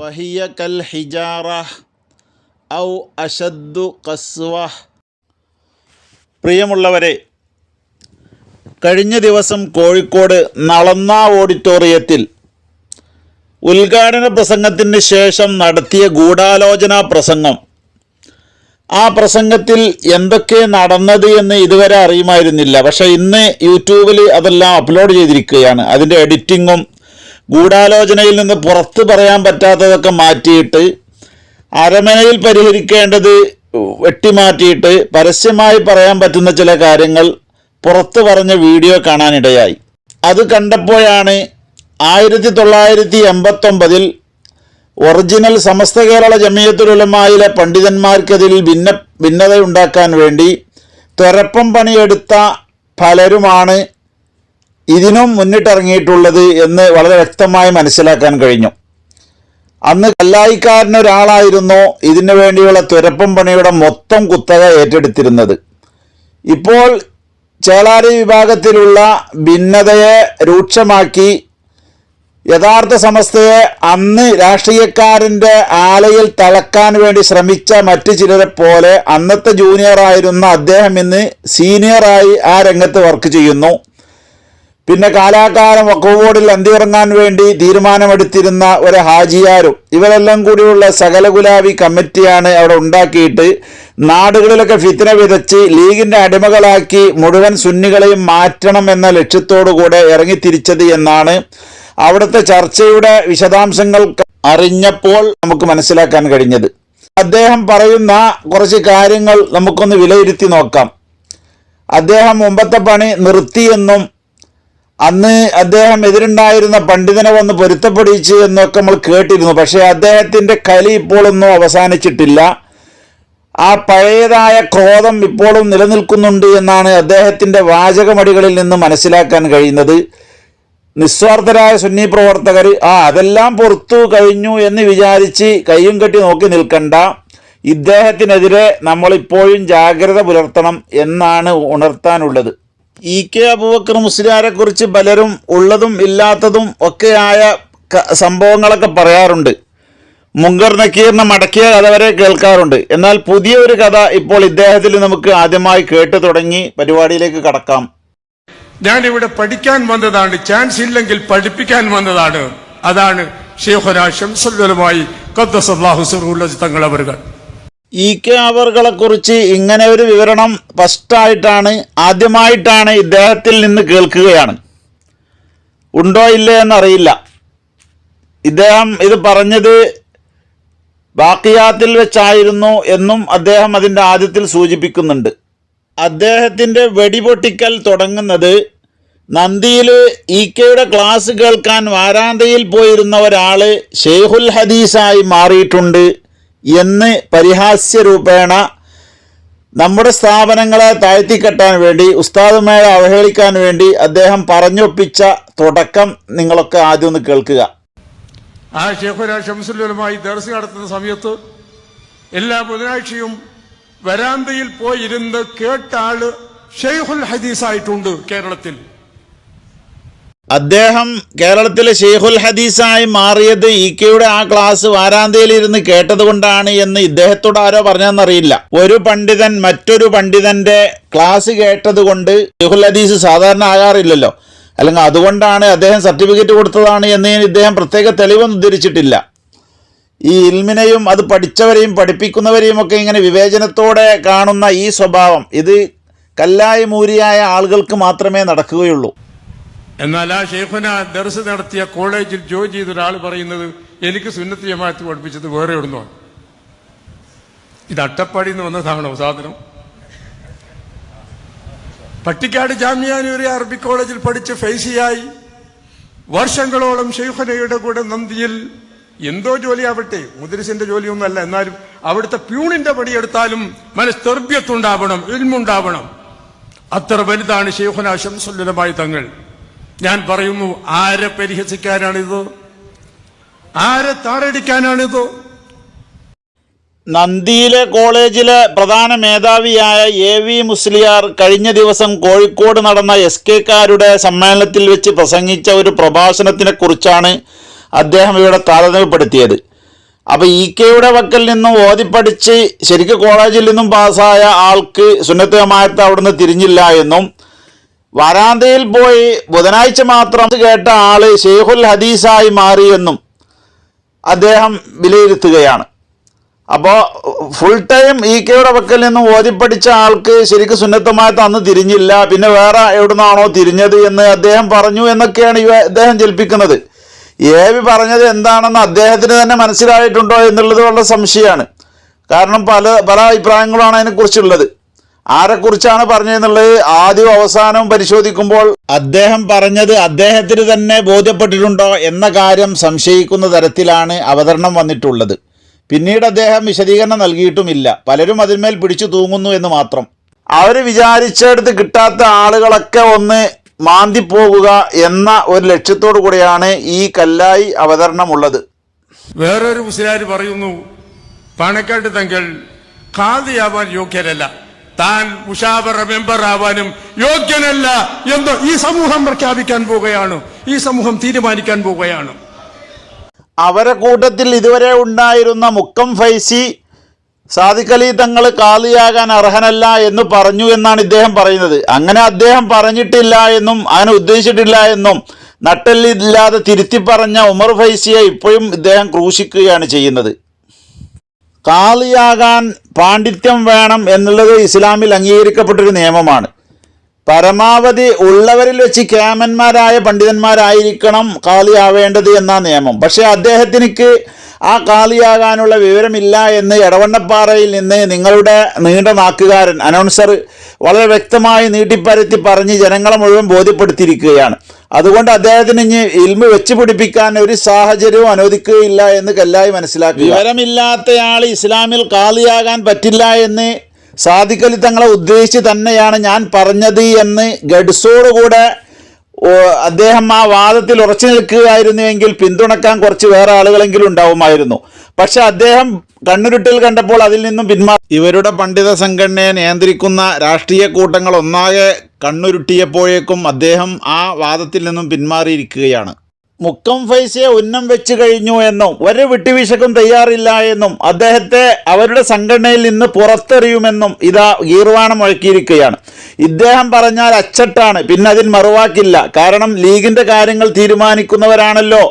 ഫഹിയ കൽ ഹിജാറ ഔ അഷദ്ദു കസ്വ പ്രിയമുള്ളവരെ കഴിഞ്ഞ ദിവസം കോഴിക്കോട് നളന്ന ഓഡിറ്റോറിയത്തിൽ ഉദ്ഘാടന പ്രസംഗത്തിന് ശേഷം നടത്തിയ ഗൂഢാലോചന പ്രസംഗം. ആ പ്രസംഗത്തിൽ എന്തൊക്കെ നടന്നത് എന്ന് ഇതുവരെ അറിയുമായിരുന്നില്ല. പക്ഷേ ഇന്ന് യൂട്യൂബിൽ അതെല്ലാം അപ്ലോഡ് ചെയ്തിരിക്കുകയാണ്. അതിന്റെ എഡിറ്റിങ്ങും ഗൂഢാലോചനയിൽ നിന്ന് പുറത്ത് പറയാൻ പറ്റാത്തതൊക്കെ മാറ്റിയിട്ട് അരമനയിൽ പരിഹരിക്കേണ്ടത് വെട്ടിമാറ്റിയിട്ട് പരസ്യമായി പറയാൻ പറ്റുന്ന ചില കാര്യങ്ങൾ പുറത്ത് പറഞ്ഞ വീഡിയോ കാണാനിടയായി. അത് കണ്ടപ്പോഴാണ് ആയിരത്തി തൊള്ളായിരത്തി എൺപത്തൊമ്പതിൽ ഒറിജിനൽ സമസ്ത കേരള ജമിയത്തുലമായിലെ പണ്ഡിതന്മാർക്കതിൽ ഭിന്ന ഭിന്നതയുണ്ടാക്കാൻ വേണ്ടി തുരപ്പം പണിയെടുത്ത പലരുമാണ് ഇതിനും മുന്നിട്ടിറങ്ങിയിട്ടുള്ളത് എന്ന് വളരെ വ്യക്തമായി മനസ്സിലാക്കാൻ കഴിഞ്ഞു. അന്ന് കല്ലായിക്കാരനൊരാളായിരുന്നു ഇതിനു വേണ്ടിയുള്ള തുരപ്പം പണിയുടെ മൊത്തം കുത്തക ഏറ്റെടുത്തിരുന്നത്. ഇപ്പോൾ ചേളാരി വിഭാഗത്തിലുള്ള ഭിന്നതയെ രൂക്ഷമാക്കി യഥാർത്ഥ സമസ്തയെ അന്ന് രാഷ്ട്രീയക്കാരന്റെ ആലയിൽ തളക്കാൻ വേണ്ടി ശ്രമിച്ച മറ്റു ചിലരെ പോലെ അന്നത്തെ ജൂനിയറായിരുന്ന അദ്ദേഹം ഇന്ന് സീനിയറായി ആ രംഗത്ത് വർക്ക് ചെയ്യുന്നു. പിന്നെ കാലാകാലം വക്കോബോർഡിൽ അന്തിയിറങ്ങാൻ വേണ്ടി തീരുമാനമെടുത്തിരുന്ന ഒരു ഹാജിയാരും ഇവരെല്ലാം കൂടിയുള്ള സകല കമ്മിറ്റിയാണ് അവിടെ ഉണ്ടാക്കിയിട്ട് നാടുകളിലൊക്കെ ഫിത്തിന വിതച്ച് ലീഗിന്റെ അടിമകളാക്കി മുഴുവൻ സുന്നികളെയും മാറ്റണം എന്ന ലക്ഷ്യത്തോടു കൂടെ ഇറങ്ങിത്തിരിച്ചത് എന്നാണ് അവിടുത്തെ ചർച്ചയുടെ വിശദാംശങ്ങൾ അറിഞ്ഞപ്പോൾ നമുക്ക് മനസ്സിലാക്കാൻ കഴിഞ്ഞത്. അദ്ദേഹം പറയുന്ന കുറച്ച് കാര്യങ്ങൾ നമുക്കൊന്ന് വിലയിരുത്തി നോക്കാം. അദ്ദേഹം മുമ്പത്തെ പണി നിർത്തിയെന്നും അന്ന് അദ്ദേഹം എതിരുണ്ടായിരുന്ന പണ്ഡിതനെ വന്ന് പൊരുത്തപ്പെടിച്ചു എന്നൊക്കെ നമ്മൾ കേട്ടിരുന്നു. പക്ഷേ അദ്ദേഹത്തിന്റെ കലി ഇപ്പോഴൊന്നും അവസാനിച്ചിട്ടില്ല. ആ പഴയതായ ക്രോധം ഇപ്പോഴും നിലനിൽക്കുന്നുണ്ട് എന്നാണ് അദ്ദേഹത്തിന്റെ വാചകമടികളിൽ നിന്ന് മനസ്സിലാക്കാൻ കഴിയുന്നത്. നിസ്വാർത്ഥരായ സുന്നി പ്രവർത്തകർ ആ അതെല്ലാം പുറത്തു കഴിഞ്ഞു എന്ന് വിചാരിച്ച് കയ്യും കെട്ടി നോക്കി നിൽക്കണ്ട. ഇദ്ദേഹത്തിനെതിരെ നമ്മളിപ്പോഴും ജാഗ്രത പുലർത്തണം എന്നാണ് ഉണർത്താനുള്ളത്. ഇ കെ അബൂബക്കർ മുസ്ലിയാരെ കുറിച്ച് പലരും ഉള്ളതും ഇല്ലാത്തതും ഒക്കെയായ സംഭവങ്ങളൊക്കെ പറയാറുണ്ട്. മുങ്കർ നക്കീറിനെ മടക്കിയ കഥ വരെ കേൾക്കാറുണ്ട്. എന്നാൽ പുതിയ ഒരു കഥ ഇപ്പോൾ ഇദ്ദേഹത്തിൽ നമുക്ക് ആദ്യമായി കേട്ടു തുടങ്ങി പരിപാടിയിലേക്ക് കടക്കാം. ഞാൻ ഇവിടെ പഠിക്കാൻ വന്നതാണ്. ചാൻസ് ഇല്ലെങ്കിൽ പഠിപ്പിക്കാൻ വന്നതാണ്. അതാണ് ഷെയ്ഖുന സിറുല്ലി തങ്ങൾ അവരുകൾ ഇ കെ അവറുകളെ കുറിച്ച് ഇങ്ങനെ ഒരു വിവരണം ഫസ്റ്റായിട്ടാണ് ആദ്യമായിട്ടാണ് ഇദ്ദേഹത്തിൽ നിന്ന് കേൾക്കുകയാണ്. ഉണ്ടോ ഇല്ലേ എന്നറിയില്ല. ഇദ്ദേഹം ഇത് പറഞ്ഞത് ബാക്കിയാത്തിൽ വെച്ചായിരുന്നു എന്നും അദ്ദേഹം അതിന്റെ ആദ്യത്തിൽ സൂചിപ്പിക്കുന്നുണ്ട്. അദ്ദേഹത്തിന്റെ വെടിപൊട്ടിക്കൽ തുടങ്ങുന്നത് നന്ദിയിൽ ഇ കെയുടെ ക്ലാസ് കേൾക്കാൻ വാരാന്തയിൽ പോയിരുന്ന ഒരാൾ ഷെയ്ഖുൽ ഹദീസായി മാറിയിട്ടുണ്ട്. എന്ന് പരിഹാസ്യ രൂപേണ നമ്മുടെ സ്ഥാപനങ്ങളെ താഴ്ത്തിക്കെട്ടാൻ വേണ്ടി ഉസ്താദുമാരെ അവഹേളിക്കാൻ വേണ്ടി അദ്ദേഹം പറഞ്ഞൊപ്പിച്ച തുടക്കം നിങ്ങളൊക്കെ ആദ്യം ഒന്ന് കേൾക്കുക. ആ ഷെയ്ഖുന ഷംസുല്ലുമായി ദർശനം നടത്തുന്ന സമയത്ത് എല്ലാ ബുധനാഴ്ചയും വരാന്തയിൽ പോയിരുന്ന് കേട്ടാൾ ഷെയ്ഖുൽ ഹദീസായിട്ടുണ്ട് കേരളത്തിൽ. അദ്ദേഹം കേരളത്തിലെ ഷെയ്ഖുൽ ഹദീസായി മാറിയത് ഇ കെയുടെ ആ ക്ലാസ് വാരാന്തയിൽ ഇരുന്ന് കേട്ടതുകൊണ്ടാണ് എന്ന് ഇദ്ദേഹത്തോട് ആരോ പറഞ്ഞെന്നറിയില്ല ഒരു പണ്ഡിതൻ മറ്റൊരു പണ്ഡിതന്റെ ക്ലാസ് കേട്ടതുകൊണ്ട് ഷെയ്ഖുൽ ഹദീസ് സാധാരണ ആകാറില്ലല്ലോ. അല്ലെങ്കിൽ അതുകൊണ്ടാണ് അദ്ദേഹം സർട്ടിഫിക്കറ്റ് കൊടുത്തതാണ് എന്നതിന് ഇദ്ദേഹം പ്രത്യേക തെളിവൊന്നും ഉദ്ധരിച്ചിട്ടില്ല. ഈ ഇൽമിനെയും അത് പഠിച്ചവരെയും പഠിപ്പിക്കുന്നവരെയും ഒക്കെ ഇങ്ങനെ വിവേചനത്തോടെ കാണുന്ന ഈ സ്വഭാവം ഇത് കല്ലായി മൂരിയായ ആളുകൾക്ക് മാത്രമേ നടക്കുകയുള്ളൂ. എന്നാൽ ആ ഷെയ്ഖുന ദർസ് നടത്തിയ കോളേജിൽ ജോയിൻ ചെയ്ത ഒരാൾ പറയുന്നത് എനിക്ക് സുന്നത്തി ജമാഅത്ത് പഠിപ്പിച്ചത് വേറെ എവിടുന്നോ. ഇത് അട്ടപ്പാടി എന്ന് വന്നതാണോ സാധനം? പട്ടിക്കാട് ജാമ്യാനൂരി അറബി കോളേജിൽ പഠിച്ച് ഫൈസിയായി. വർഷങ്ങളോളം ഷെയ്ഖുനയുടെ കൂടെ നന്ദിയിൽ എന്തോ ജോലിയാവട്ടെ മുദ്രസിന്റെ ജോലിയൊന്നുമല്ല എന്നാലും അവിടുത്തെ പ്യൂണിന്റെ പണിയെടുത്താലും മനസ്സ് തെർബ്യത്തുണ്ടാവണം ഇൽമുണ്ടാവണം. അത്ര വലുതാണ് ഷെയ്ഖുന ശംസുല്ലമായി തങ്ങൾ. ഞാൻ പറയുന്നു ആരെ പരിഹസിക്കാനാണിത്? ആരെ താറടിക്കാനാണിത്? നന്ദിയിലെ കോളേജിലെ പ്രധാന മേധാവിയായ എ വി മുസ്ലിയാർ കഴിഞ്ഞ ദിവസം കോഴിക്കോട് നടന്ന എസ് കെ കാരുടെ സമ്മേളനത്തിൽ വെച്ച് പ്രസംഗിച്ച ഒരു പ്രഭാഷണത്തിനെ കുറിച്ചാണ് അദ്ദേഹം ഇവിടെ താരതമ്യപ്പെടുത്തിയത്. അപ്പൊ ഇ കെയുടെ വക്കൽ നിന്നും ഓതിപ്പടിച്ച് ശരിക്കും കോളേജിൽ നിന്നും പാസ്സായ ആൾക്ക് സുന്നത്തമായത്ത് അവിടുന്ന് തിരിഞ്ഞില്ല എന്നും വരാന്തയിൽ പോയി ബുധനാഴ്ച മാത്രം കേട്ട ആൾ ഷെയ്ഖുൽ ഹദീസായി മാറിയെന്നും അദ്ദേഹം വിലയിരുത്തുകയാണ്. അപ്പോൾ ഫുൾ ടൈം ഇ കെയുടെ പക്കൽ നിന്നും ഓതിപ്പടിച്ച ആൾക്ക് ശരിക്കും സുന്നത്തമായത്ത് അന്ന് തിരിഞ്ഞില്ല. പിന്നെ വേറെ എവിടുന്നാണോ തിരിഞ്ഞത് എന്ന് അദ്ദേഹം പറഞ്ഞു എന്നൊക്കെയാണ് ഇവ അദ്ദേഹം ജൽപ്പിക്കുന്നത്. ഏവി പറഞ്ഞത് എന്താണെന്ന് അദ്ദേഹത്തിന് തന്നെ മനസ്സിലായിട്ടുണ്ടോ എന്നുള്ളത് വളരെ സംശയമാണ്. കാരണം പല പല അഭിപ്രായങ്ങളാണ് അതിനെക്കുറിച്ചുള്ളത്. ആരെക്കുറിച്ചാണ് പറഞ്ഞതെന്നുള്ളത് ആദ്യവും അവസാനവും പരിശോധിക്കുമ്പോൾ അദ്ദേഹം പറഞ്ഞത് അദ്ദേഹത്തിന് തന്നെ ബോധ്യപ്പെട്ടിട്ടുണ്ടോ എന്ന കാര്യം സംശയിക്കുന്ന തരത്തിലാണ് അവതരണം വന്നിട്ടുള്ളത്. പിന്നീട് അദ്ദേഹം വിശദീകരണം നൽകിയിട്ടുമില്ല. പലരും അതിന്മേൽ പിടിച്ചു തൂങ്ങുന്നു എന്ന് മാത്രം. അവർ വിചാരിച്ചെടുത്ത് കിട്ടാത്ത ആളുകളൊക്കെ ഒന്ന് മാന്തിപ്പോകുക എന്ന ഒരു ലക്ഷ്യത്തോടു കൂടിയാണ് ഈ കല്ലായി അവതരണമുള്ളത്. വേറൊരു മുസ്ലിം പറയുന്നു പാണക്കാട്ട് തങ്ങൾ കാതിയാവാൻ യോഗ്യരല്ല. താൻ മുഷാവറ മെമ്പർ ആവാനും യോഗ്യനല്ല എന്ന് ഈ സമൂഹം പ്രഖ്യാപിക്കാൻ പോവുകയാണ്. ഈ സമൂഹം തീരുമാനിക്കാൻ പോവുകയാണ്. അവരെ കൂട്ടത്തിൽ ഇതുവരെ ഉണ്ടായിരുന്ന മുക്കം ഫൈസി സാദിഖലി തങ്ങൾ കാലിയാകാൻ അർഹനല്ല എന്ന് പറഞ്ഞു എന്നാണ് ഇദ്ദേഹം പറയുന്നത്. അങ്ങനെ അദ്ദേഹം പറഞ്ഞിട്ടില്ല എന്നും അങ്ങനെ ഉദ്ദേശിച്ചിട്ടില്ല എന്നും നട്ടെല്ലില്ലാതെ തിരുത്തി പറഞ്ഞ ഉമർ ഫൈസിയെ ഇപ്പോഴും ഇദ്ദേഹം ക്രൂശിക്കുകയാണ് ചെയ്യുന്നത്. കാളിയാകാൻ പാണ്ഡിത്യം വേണം എന്നുള്ളത് ഇസ്ലാമിൽ അംഗീകരിക്കപ്പെട്ടൊരു നിയമമാണ്. പരമാവധി ഉള്ളവരിൽ വെച്ച് കേമന്മാരായ പണ്ഡിതന്മാരായിരിക്കണം കാളിയാവേണ്ടത് എന്ന നിയമം. പക്ഷേ അദ്ദേഹത്തിനിക്ക് ആ കാളിയാകാനുള്ള വിവരമില്ല എന്ന് എടവണ്ണപ്പാറയിൽ നിന്ന് നിങ്ങളുടെ നീണ്ട നാക്കുകാരൻ അനൗൺസർ വളരെ വ്യക്തമായി നീട്ടിപ്പരത്തി പറഞ്ഞ് ജനങ്ങളെ മുഴുവൻ ബോധ്യപ്പെടുത്തിയിരിക്കുകയാണ്. അതുകൊണ്ട് അദ്ദേഹത്തിന് ഇനി ഇൽമ വെച്ച് പിടിപ്പിക്കാൻ ഒരു സാഹചര്യവും അനുവദിക്കുകയില്ല എന്ന് കല്ലായി മനസ്സിലാക്കി വിവരമില്ലാത്തയാൾ ഇസ്ലാമിൽ കാളിയാകാൻ പറ്റില്ല എന്ന് സാദിഖലി തങ്ങളെ ഉദ്ദേശിച്ച് തന്നെയാണ് ഞാൻ പറഞ്ഞത് എന്ന് ഗഡ്സോടുകൂടെ കൂടെ അദ്ദേഹം ആ വാദത്തിൽ ഉറച്ചു നിൽക്കുകയായിരുന്നുവെങ്കിൽ പിന്തുണക്കാൻ കുറച്ച് വേറെ ആളുകളെങ്കിലും ഉണ്ടാവുമായിരുന്നു. പക്ഷെ അദ്ദേഹം കണ്ണുരുട്ടിൽ കണ്ടപ്പോൾ അതിൽ നിന്നും പിന്മാറി ഇവരുടെ പണ്ഡിത സംഘടനയെ നിയന്ത്രിക്കുന്ന രാഷ്ട്രീയ കൂട്ടങ്ങൾ ഒന്നാകെ കണ്ണുരുട്ടിയപ്പോഴേക്കും അദ്ദേഹം ആ വാദത്തിൽ നിന്നും പിന്മാറിയിരിക്കുകയാണ്. മുക്കം ഫൈസയെ ഉന്നം വെച്ച് കഴിഞ്ഞു എന്നും ഒരു വിട്ടുവീശക്കും തയ്യാറില്ല എന്നും അദ്ദേഹത്തെ അവരുടെ സംഘടനയിൽ നിന്ന് പുറത്തെറിയുമെന്നും ഇതാ ഗീർവാണം മുഴക്കിയിരിക്കുകയാണ് ഇദ്ദേഹം പറഞ്ഞാൽ അച്ചട്ടാണ് പിന്നെ അതിൽ മറുവാക്കില്ല. കാരണം ലീഗിന്റെ കാര്യങ്ങൾ തീരുമാനിക്കുന്നവരാണല്ലോ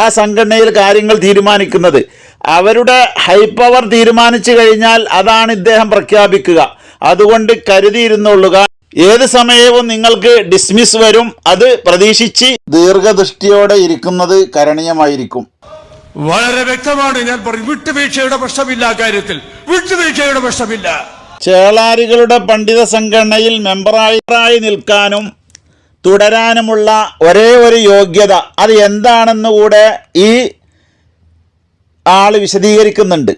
ആ സംഘടനയിൽ കാര്യങ്ങൾ തീരുമാനിക്കുന്നത്. അവരുടെ ഹൈ പവർ തീരുമാനിച്ചു കഴിഞ്ഞാൽ അതാണ് ഇദ്ദേഹം പ്രഖ്യാപിക്കുക. അതുകൊണ്ട് കരുതിയിരുന്നുള്ളുക. ഏത് സമയവും നിങ്ങൾക്ക് ഡിസ്മിസ് വരും. അത് പ്രതീക്ഷിച്ച് ദീർഘദൃഷ്ടിയോടെ ഇരിക്കുന്നത് കരണീയമായിരിക്കും. വളരെ വ്യക്തമാണ് ഞാൻ പറയും വിട്ടുവീഴ്ചയുടെ പ്രശ്നമില്ല കാര്യത്തിൽ വിട്ടുവീഴ്ചയുടെ പ്രശ്നമില്ല. ചേളാരികളുടെ പണ്ഡിത സംഘടനയിൽ മെമ്പറായി നിൽക്കാനും തുടരാനുമുള്ള ഒരേ ഒരു യോഗ്യത. അത് എന്താണെന്ന് കൂടെ ഈ ആൾ വിശദീകരിക്കുന്നുണ്ട്.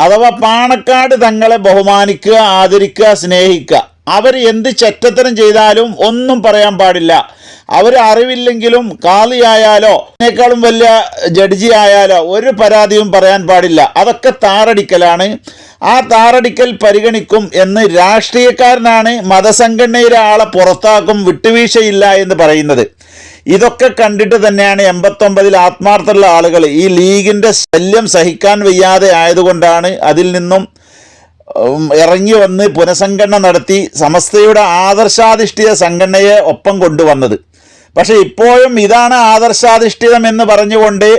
അഥവാ പാണക്കാട് തങ്ങളെ ബഹുമാനിക്കുക ആദരിക്കുക സ്നേഹിക്കുക. അവർ എന്ത് ചെറ്റത്തരം ചെയ്താലും ഒന്നും പറയാൻ പാടില്ല. അവർ അറിവില്ലെങ്കിലും കാളിയായാലോ അതിനേക്കാളും വലിയ ജഡ്ജി ആയാലോ ഒരു പരാതിയും പറയാൻ പാടില്ല. അതൊക്കെ താറടിക്കലാണ്. ആ താറടിക്കൽ പരിഗണിക്കും എന്ന് രാഷ്ട്രീയക്കാരനാണ് മതസംഘടനയിലെ ആളെ പുറത്താക്കും വിട്ടുവീഴ്ചയില്ല എന്ന് പറയുന്നത്. ഇതൊക്കെ കണ്ടിട്ട് തന്നെയാണ് എൺപത്തൊമ്പതിൽ ആത്മാർത്ഥമുള്ള ആളുകൾ. ഈ ലീഗിന്റെ ശല്യം സഹിക്കാൻ വയ്യാതെ ആയതുകൊണ്ടാണ് അതിൽ നിന്നും ഇറങ്ങി വന്ന് പുനഃസംഘടന നടത്തി സമസ്തയുടെ ആദർശാധിഷ്ഠിത സംഘടനയെ ഒപ്പം കൊണ്ടുവന്നത്. പക്ഷേ ഇപ്പോഴും ഇതാണ് ആദർശാധിഷ്ഠിതം എന്ന് പറഞ്ഞുകൊണ്ട്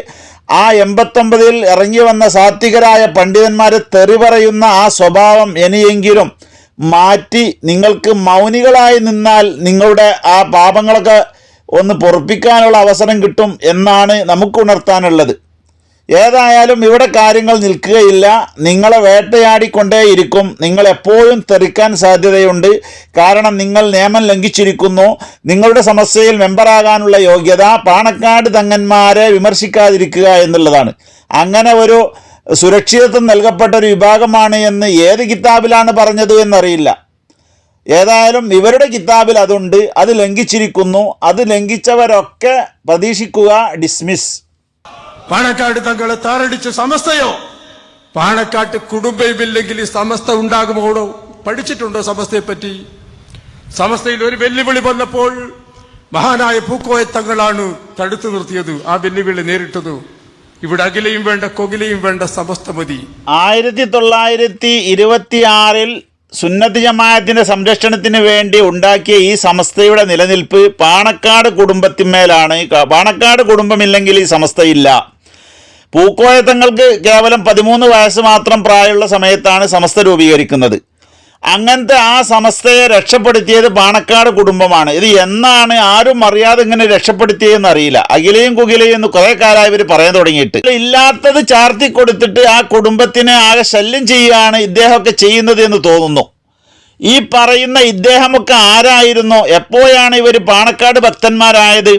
ആ എൺപത്തൊമ്പതിൽ ഇറങ്ങി വന്ന സാത്വികരായ പണ്ഡിതന്മാരെ തെറി പറയുന്ന ആ സ്വഭാവം ഇനിയെങ്കിലും മാറ്റി നിങ്ങൾക്ക് മൗനികളായി നിന്നാൽ നിങ്ങളുടെ ആ പാപങ്ങളൊക്കെ ഒന്ന് പൊറപ്പിക്കാനുള്ള അവസരം കിട്ടും എന്നാണ് നമുക്ക് ഉണർത്താനുള്ളത്. ഏതായാലും ഇവിടെ കാര്യങ്ങൾ നിൽക്കുകയില്ല. നിങ്ങളെ വേട്ടയാടിക്കൊണ്ടേയിരിക്കും. നിങ്ങൾ എപ്പോഴും തെറിക്കാൻ സാധ്യതയുണ്ട്. കാരണം നിങ്ങൾ നിയമം ലംഘിച്ചിരിക്കുന്നു. നിങ്ങളുടെ സമസ്യയിൽ മെമ്പറാകാനുള്ള യോഗ്യത പാണക്കാട് തങ്ങന്മാരെ വിമർശിക്കാതിരിക്കുക എന്നുള്ളതാണ്. അങ്ങനെ ഒരു സുരക്ഷിതത്വം നൽകപ്പെട്ട ഒരു വിഭാഗമാണ് എന്ന് ഏത് കിതാബിലാണ് പറഞ്ഞത് എന്നറിയില്ല. ഏതായാലും ഇവരുടെ കിതാബിൽ അതുണ്ട്. അത് ലംഘിച്ചിരിക്കുന്നു. അത് ലംഘിച്ചവരൊക്കെ പ്രതീക്ഷിക്കുക ഡിസ്മിസ് പാണക്കാട് തങ്ങളെ താറടിച്ച സമസ്തയോ? പാണക്കാട്ട് കുടുംബമില്ലെങ്കിൽ ഈ സമസ്ത ഉണ്ടാകുമോടോ? പഠിച്ചിട്ടുണ്ടോ സമസ്തയെ പറ്റി സമസ്തയിൽ ഒരു വെല്ലുവിളി വന്നപ്പോൾ മഹാനായ പൂക്കോയ തങ്ങളാണ് തടുത്തു നിർത്തിയത്. ആ വെല്ലുവിളി നേരിട്ടത്. ഇവിടെ അകിലയും വേണ്ട കൊകിലയും വേണ്ട സമസ്ത മതി. ആയിരത്തി തൊള്ളായിരത്തി ഇരുപത്തി ആറിൽ സുന്നത്ത് ജമാഅത്തിന്റെ സംരക്ഷണത്തിന് വേണ്ടി ഉണ്ടാക്കിയ ഈ സമസ്തയുടെ നിലനിൽപ്പ് പാണക്കാട് കുടുംബത്തിന്മേലാണ്. പാണക്കാട് കുടുംബമില്ലെങ്കിൽ ഈ സമസ്തയില്ല. പൂക്കോയത്തങ്ങൾക്ക് കേവലം പതിമൂന്ന് വയസ്സ് മാത്രം പ്രായമുള്ള സമയത്താണ് സമസ്ത രൂപീകരിക്കുന്നത്. അങ്ങനത്തെ ആ സമസ്തയെ രക്ഷപ്പെടുത്തിയത് പാണക്കാട് കുടുംബമാണ്. ഇത് എന്നാണ് ആരും അറിയാതെ ഇങ്ങനെ രക്ഷപ്പെടുത്തിയതെന്ന് അറിയില്ല. അഖിലയും കുകിലയും എന്ന് കുറെ കാലമായി ഇവർ പറയാൻ തുടങ്ങിയിട്ട്. ഇല്ലാത്തത് ചാർത്തി കൊടുത്തിട്ട് ആ കുടുംബത്തിനെ ആകെ ശല്യം ചെയ്യുകയാണ് ഇദ്ദേഹമൊക്കെ ചെയ്യുന്നത് എന്ന് തോന്നുന്നു. ഈ പറയുന്ന ഇദ്ദേഹമൊക്കെ ആരായിരുന്നോ? എപ്പോഴാണ് ഇവർ പാണക്കാട് ഭക്തന്മാരായത്?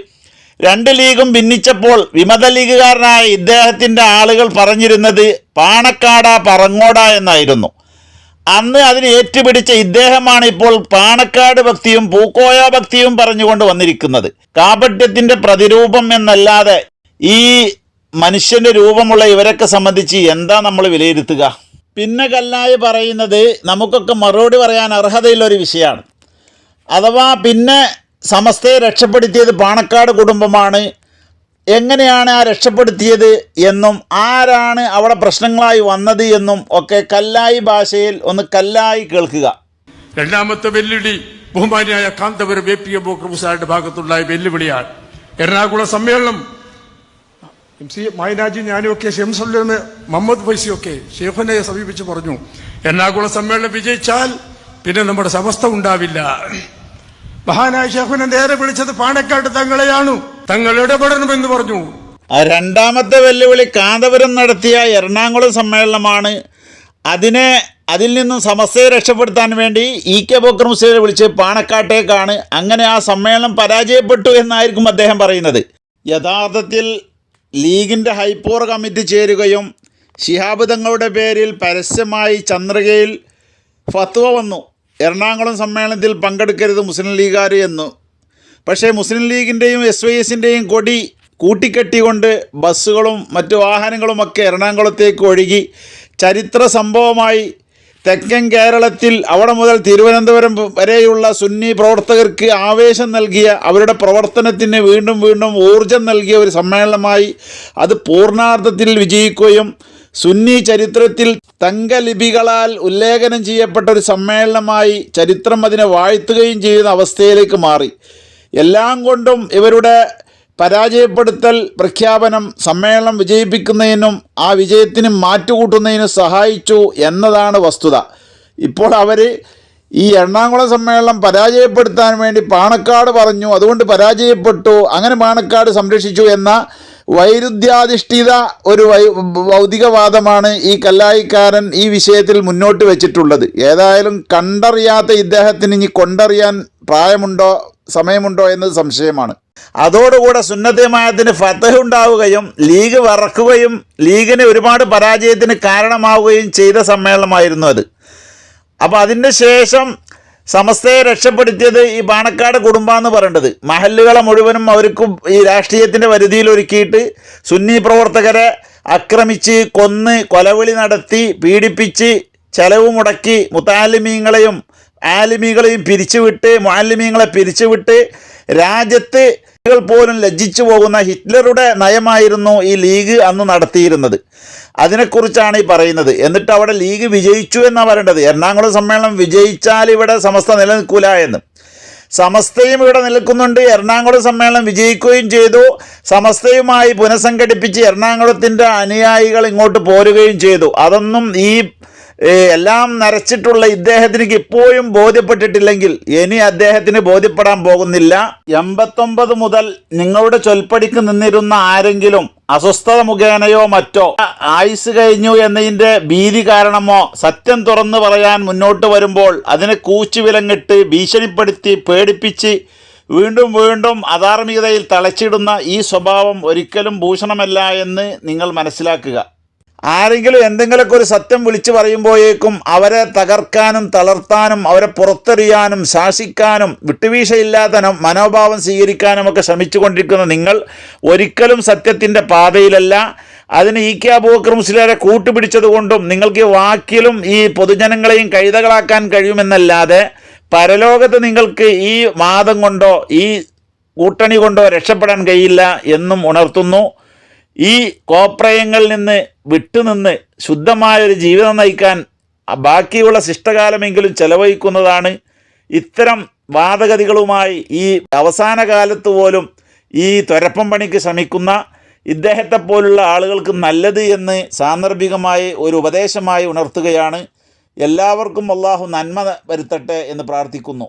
രണ്ട് ലീഗും ഭിന്നിച്ചപ്പോൾ വിമത ലീഗുകാരനായ ഇദ്ദേഹത്തിന്റെ ആളുകൾ പറഞ്ഞിരുന്നത് പാണക്കാടാ പറങ്ങോടാ എന്നായിരുന്നു. അന്ന് അതിന് ഏറ്റുപിടിച്ച ഇദ്ദേഹമാണ് ഇപ്പോൾ പാണക്കാട് ഭക്തിയും പൂക്കോയ ഭക്തിയും പറഞ്ഞുകൊണ്ട് വന്നിരിക്കുന്നത്. കാപട്യത്തിന്റെ പ്രതിരൂപം എന്നല്ലാതെ ഈ മനുഷ്യന്റെ രൂപമുള്ള ഇവരൊക്കെ സംബന്ധിച്ച് എന്താ നമ്മൾ വിലയിരുത്തുക? പിന്നെ കല്ലായി പറയുന്നത് നമുക്കൊക്കെ മറുപടി പറയാൻ അർഹതയുള്ള ഒരു വിഷയമാണ്. അഥവാ പിന്നെ സമസ്തയെ രക്ഷപ്പെടുത്തിയത് പാണക്കാട് കുടുംബമാണ് എങ്ങനെയാണ് ആ രക്ഷപ്പെടുത്തിയത് എന്നും ആരാണ് അവിടെ പ്രശ്നങ്ങളായി വന്നത് എന്നും ഒക്കെ കല്ലായി ഭാഷയിൽ ഒന്ന് കല്ലായി കേൾക്കുക. രണ്ടാമത്തെ വെല്ലുവിളി ബഹുമാനിയായ കാന്തപുരം എ പി എം സാറിന്റെ ഭാഗത്തുണ്ടായ വെല്ലുവിളിയാണ്. എറണാകുളം സമ്മേളനം എം സി മായനാജി ഞാനും ഒക്കെ ഷെംസുല്ലമ് മുഹമ്മദ് ഫൈസിയൊക്കെ ഷെയ്ഖുനെ സമീപിച്ച് പറഞ്ഞു എറണാകുളം സമ്മേളനം വിജയിച്ചാൽ പിന്നെ നമ്മുടെ സമസ്ത ഉണ്ടാവില്ല. മഹാനായ ഷെയ്ഖുനെ നേരെ വിളിച്ചത് പാണക്കാട് തങ്ങളെയാണ്. തങ്ങൾ ഇടപെടണമെന്ന് പറഞ്ഞു. രണ്ടാമത്തെ വെല്ലുവിളി കാന്തപുരം നടത്തിയ എറണാകുളം സമ്മേളനമാണ്. അതിനെ അതിൽ നിന്നും സമസ്യയെ രക്ഷപ്പെടുത്താൻ വേണ്ടി ഇ കെ ബക്കർ മുസ്ലിനെ വിളിച്ച് പാണക്കാട്ടേക്കാണ് അങ്ങനെ ആ സമ്മേളനം പരാജയപ്പെട്ടു എന്നായിരിക്കും അദ്ദേഹം പറയുന്നത്. യഥാർത്ഥത്തിൽ ലീഗിന്റെ ഹൈപ്പോർ കമ്മിറ്റി ചേരുകയും ശിഹാബ് തങ്ങളുടെ പേരിൽ പരസ്യമായി ചന്ദ്രകയിൽ ഫത്വ വന്നു. എറണാകുളം സമ്മേളനത്തിൽ പങ്കെടുക്കരുത് മുസ്ലിം ലീഗുകാർ എന്ന്. പക്ഷേ മുസ്ലിം ലീഗിന്റെയും എസ് വൈ എസിന്റെയും കൊടി കൂട്ടിക്കെട്ടിക്കൊണ്ട് ബസ്സുകളും മറ്റു വാഹനങ്ങളുമൊക്കെ എറണാകുളത്തേക്ക് ഒഴുകി. ചരിത്ര സംഭവമായി തെക്കൻ കേരളത്തിൽ അവിടെ മുതൽ തിരുവനന്തപുരം വരെയുള്ള സുന്നി പ്രവർത്തകർക്ക് ആവേശം നൽകിയ അവരുടെ പ്രവർത്തനത്തിന് വീണ്ടും വീണ്ടും ഊർജം നൽകിയ ഒരു സമ്മേളനമായി അത് പൂർണാർത്ഥത്തിൽ വിജയിക്കുകയും സുന്നി ചരിത്രത്തിൽ തങ്കലിപികളാൽ ഉല്ലേഖനം ചെയ്യപ്പെട്ട ഒരു സമ്മേളനമായി ചരിത്രം അതിനെ വാഴ്ത്തുകയും ചെയ്യുന്ന അവസ്ഥയിലേക്ക് മാറി. എല്ലാം കൊണ്ടും ഇവരുടെ പരാജയപ്പെടുത്തൽ പ്രഖ്യാപനം സമ്മേളനം വിജയിപ്പിക്കുന്നതിനും ആ വിജയത്തിനും മാറ്റുകൂട്ടുന്നതിനും സഹായിച്ചു എന്നതാണ് വസ്തുത. ഇപ്പോൾ അവർ ഈ എറണാകുളം സമ്മേളനം പരാജയപ്പെടുത്താൻ വേണ്ടി പാണക്കാട് പറഞ്ഞു. അതുകൊണ്ട് പരാജയപ്പെട്ടു. അങ്ങനെ പാണക്കാട് സംരക്ഷിച്ചു എന്ന വൈരുദ്ധ്യാധിഷ്ഠിത ഒരു ഭൗതികവാദമാണ് ഈ കല്ലായിക്കാരൻ ഈ വിഷയത്തിൽ മുന്നോട്ട് വെച്ചിട്ടുള്ളത്. ഏതായാലും കണ്ടറിയാത്ത ഇദ്ദേഹത്തിന് ഇനി കൊണ്ടറിയാൻ പ്രായമുണ്ടോ സമയമുണ്ടോ എന്നത് സംശയമാണ്. അതോടുകൂടെ സുന്നത്തമായത്തിന് ഫതഹ് ഉണ്ടാവുകയും ലീഗ് വറക്കുകയും ലീഗിന് ഒരുപാട് പരാജയത്തിന് കാരണമാവുകയും ചെയ്ത സമ്മേളനമായിരുന്നു അത്. അപ്പോൾ അതിന് ശേഷം സമസ്തയെ രക്ഷപ്പെടുത്തിയത് ഈ പാണക്കാട് കുടുംബമെന്ന് പറയേണ്ടത്. മഹല്ലുകളെ മുഴുവനും അവർക്കും ഈ രാഷ്ട്രീയത്തിന്റെ പരിധിയിൽ ഒരുക്കിയിട്ട് സുന്നി പ്രവർത്തകരെ ആക്രമിച്ച് കൊന്ന് കൊലവിളി നടത്തി പീഡിപ്പിച്ച് ചെലവ് മുടക്കി മുത്താലിമീങ്ങളെയും ആലിമീങ്ങളെയും പിരിച്ചുവിട്ട് മുഅല്ലിമീങ്ങളെ പിരിച്ചുവിട്ട് രാജ്യത്ത് പോലും ലജ്ജിച്ചു പോകുന്ന ഹിറ്റ്ലറുടെ നയമായിരുന്നു ഈ ലീഗ് അന്ന് നടത്തിയിരുന്നത്. അതിനെക്കുറിച്ചാണ് ഈ പറയുന്നത്. എന്നിട്ട് അവിടെ ലീഗ് വിജയിച്ചു എന്നാണ് പറയേണ്ടത്? എറണാകുളം സമ്മേളനം വിജയിച്ചാൽ ഇവിടെ സമസ്ത നിലനിൽക്കൂല എന്ന്. സമസ്തയും ഇവിടെ നിൽക്കുന്നുണ്ട്. എറണാകുളം സമ്മേളനം വിജയിക്കുകയും ചെയ്തു. സമസ്തയുമായി പുനഃസംഘടിപ്പിച്ച് എറണാകുളത്തിന്റെ അനുയായികൾ ഇങ്ങോട്ട് പോരുകയും ചെയ്തു. അതൊന്നും ഈ എല്ലാം നരച്ചിട്ടുള്ള ഇദ്ദേഹത്തിന് ഇപ്പോഴും ബോധ്യപ്പെട്ടിട്ടില്ലെങ്കിൽ ഇനി അദ്ദേഹത്തിന് ബോധ്യപ്പെടാൻ പോകുന്നില്ല. എൺപത്തൊമ്പത് മുതൽ നിങ്ങളുടെ ചൊൽപ്പടിക്ക് നിന്നിരുന്ന ആരെങ്കിലും അസ്വസ്ഥത മുഖേനയോ മറ്റോ ആയുസ് കഴിഞ്ഞു എന്നതിന്റെ ഭീതി കാരണമോ സത്യം തുറന്നു പറയാൻ മുന്നോട്ട് വരുമ്പോൾ അതിനെ കൂച്ചുവിലങ്ങിട്ട് ഭീഷണിപ്പെടുത്തി പേടിപ്പിച്ച് വീണ്ടും വീണ്ടും അധാർമികതയിൽ തളച്ചിടുന്ന ഈ സ്വഭാവം ഒരിക്കലും ഭൂഷണമല്ല എന്ന് നിങ്ങൾ മനസ്സിലാക്കുക. ആരെങ്കിലും എന്തെങ്കിലുമൊക്കെ ഒരു സത്യം വിളിച്ചു പറയുമ്പോഴേക്കും അവരെ തകർക്കാനും തളർത്താനും അവരെ പുറത്തെറിയാനും ശാസിക്കാനും വിട്ടുവീഴ്ചയില്ലാത്ത മനോഭാവം സ്വീകരിക്കാനും ഒക്കെ ശ്രമിച്ചുകൊണ്ടിരിക്കുന്ന നിങ്ങൾ ഒരിക്കലും സത്യത്തിന്റെ പാതയിലല്ല. അതിന് ഇ കെ അബൂബക്കർ മുസ്ലിയാരെ കൂട്ടുപിടിച്ചതുകൊണ്ടും നിങ്ങൾക്ക് വാക്കിലും ഈ പൊതുജനങ്ങളെയും കഴുതകളാക്കാൻ കഴിയുമെന്നല്ലാതെ പരലോകത്ത് നിങ്ങൾക്ക് ഈ വാദം കൊണ്ടോ ഈ കൂട്ടണി കൊണ്ടോ രക്ഷപ്പെടാൻ കഴിയില്ല എന്നും ഉണർത്തുന്നു. ഈ കോപ്രയങ്ങളിൽ നിന്ന് വിട്ടുനിന്ന് ശുദ്ധമായൊരു ജീവിതം നയിക്കാൻ ബാക്കിയുള്ള ശിഷ്ടകാലമെങ്കിലും ചെലവഴിക്കുന്നതാണ് ഇത്തരം വാദഗതികളുമായി ഈ അവസാന കാലത്ത് പോലും ഈ ത്വരപ്പം പണിക്ക് ശ്രമിക്കുന്ന ഇദ്ദേഹത്തെ പോലുള്ള ആളുകൾക്ക് നല്ലത് എന്ന് സാന്ദർഭികമായി ഒരു ഉപദേശമായി ഉണർത്തുകയാണ്. എല്ലാവർക്കും അള്ളാഹു നന്മ വരുത്തട്ടെ എന്ന് പ്രാർത്ഥിക്കുന്നു.